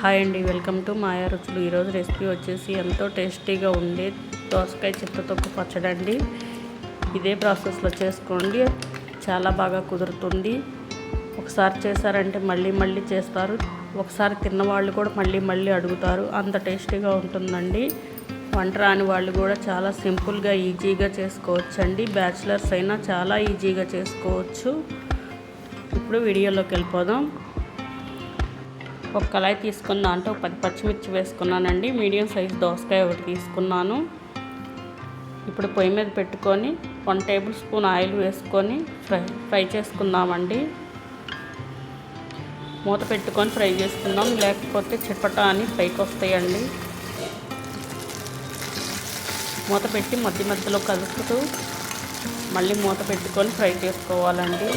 Hi అండి welcome to మాయా రుచులు. ఈరోజు రెసిపీ వచ్చేసి ఎంతో టేస్టీగా ఉండే దోసకాయ చింతతొక్కు పచ్చడి అండి. ఇదే ప్రాసెస్లో చేసుకోండి. చాలా బాగా కుదురుతుంది. ఒకసారి చేశారంటే మళ్ళీ మళ్ళీ చేస్తారు. ఒకసారి తిన్నవాళ్ళు కూడా మళ్ళీ మళ్ళీ అడుగుతారు. అంత టేస్టీగా ఉంటుందండి. వంట రాని వాళ్ళు కూడా చాలా సింపుల్గా ఈజీగా చేసుకోవచ్చు అండి బ్యాచిలర్స్ అయినా చాలా ఈజీగా చేసుకోవచ్చు. ఇప్పుడు వీడియోలోకి వెళ్ళిపోదాం. ఒక కళాయి తీసుకున్న దాంట్లో పది పచ్చిమిర్చి వేసుకున్నానండి. మీడియం సైజ్ దోసకాయ ఒకటి తీసుకున్నాను. ఇప్పుడు పొయ్యి మీద పెట్టుకొని వన్ టేబుల్ స్పూన్ ఆయిల్ వేసుకొని ఫ్రై ఫ్రై చేసుకుందామండి. మూత పెట్టుకొని ఫ్రై చేసుకుందాం. లేకపోతే చిటపట అని పైకి వస్తాయండి. మూత పెట్టి మధ్య మధ్యలో కలుపుతూ మళ్ళీ మూత పెట్టుకొని ఫ్రై చేసుకోవాలండి.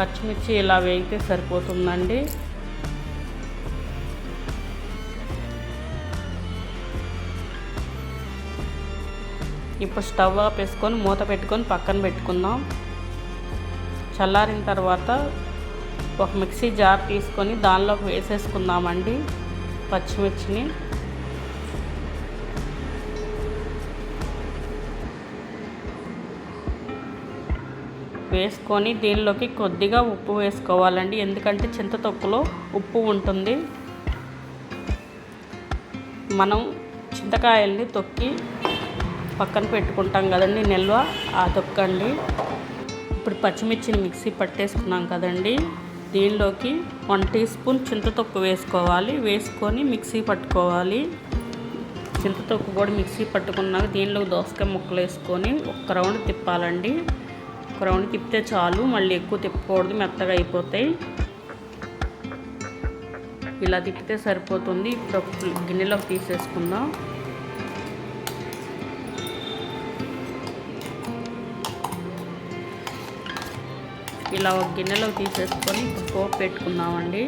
పచ్చిమిర్చి ఇలా వేగితే సరిపోతుందండి. ఇప్పుడు స్టవ్ ఆపేసుకొని వేసుకొని మూత పెట్టుకొని పక్కన పెట్టుకుందాం. చల్లారిన తర్వాత ఒక మిక్సీ జార్ తీసుకొని దానిలోకి వేసేసుకుందామండి పచ్చిమిర్చిని. వేసుకొని దీనిలోకి కొద్దిగా ఉప్పు వేసుకోవాలండి. ఎందుకంటే చింతతొక్కులో ఉప్పు ఉంటుంది. మనం చింతకాయల్ని తొక్కి పక్కన పెట్టుకుంటాం కదండి నిల్వ ఆ తొక్కండి. ఇప్పుడు పచ్చిమిర్చిని మిక్సీ పట్టేసుకున్నాం కదండి. దీనిలోకి వన్ టీ స్పూన్ చింతతొక్కు వేసుకోవాలి. వేసుకొని మిక్సీ పట్టుకోవాలి. చింతతొక్కు కూడా మిక్సీ పట్టుకున్నాక దీనిలో దోసకాయ ముక్కలు వేసుకొని ఒక్క రౌండ్ తిప్పాలండి. ఒక రౌండ్ తిప్పితే చాలు మళ్ళీ ఎక్కువ తిప్పకూడదు మెత్తగా అయిపోతాయి. ఇలా తిప్పితే సరిపోతుంది. ఇప్పుడు గిన్నెలోకి తీసేసుకుందాం. ఇలా ఒక గిన్నెలోకి తీసేసుకొని ఇప్పుడు పోపు పెట్టుకుందామండి.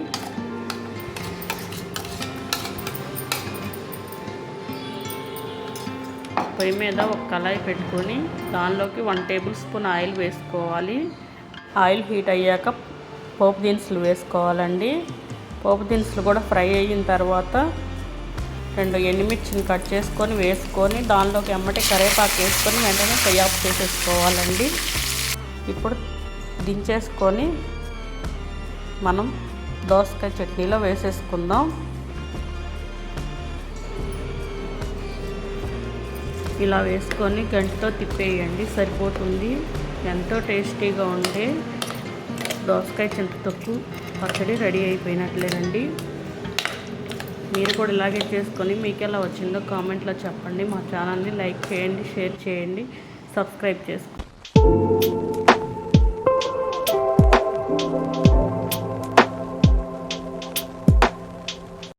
పొయ్యి మీద ఒక కళాయి పెట్టుకొని దానిలోకి వన్ టేబుల్ స్పూన్ ఆయిల్ వేసుకోవాలి. ఆయిల్ హీట్ అయ్యాక పోపు దినుసులు వేసుకోవాలండి. పోపు దినుసులు కూడా ఫ్రై అయిన తర్వాత రెండు ఎండుమిర్చిని కట్ చేసుకొని వేసుకొని దానిలోకి ఎమ్మటి కరివేపాకు వేసుకొని వెంటనే ఫ్రై ఆఫ్ చేసేసుకోవాలండి. ఇప్పుడు దించేసుకొని మనం దోసకాయ చట్నీలో వేసేసుకుందాం. ఇలా వేసుకొని గంటతో తిప్పేయండి. సరిపోతుంది. ఎంతో టేస్టీగా ఉండే దోసకాయ చింతతొక్కు పచ్చడి రెడీ అయిపోయినట్లేదండి మీరు కూడా ఇలాగే చేసుకొని మీకు ఎలా వచ్చిందో కామెంట్లో చెప్పండి. మా ఛానల్ని లైక్ చేయండి షేర్ చేయండి సబ్స్క్రైబ్ చేసుకోండి.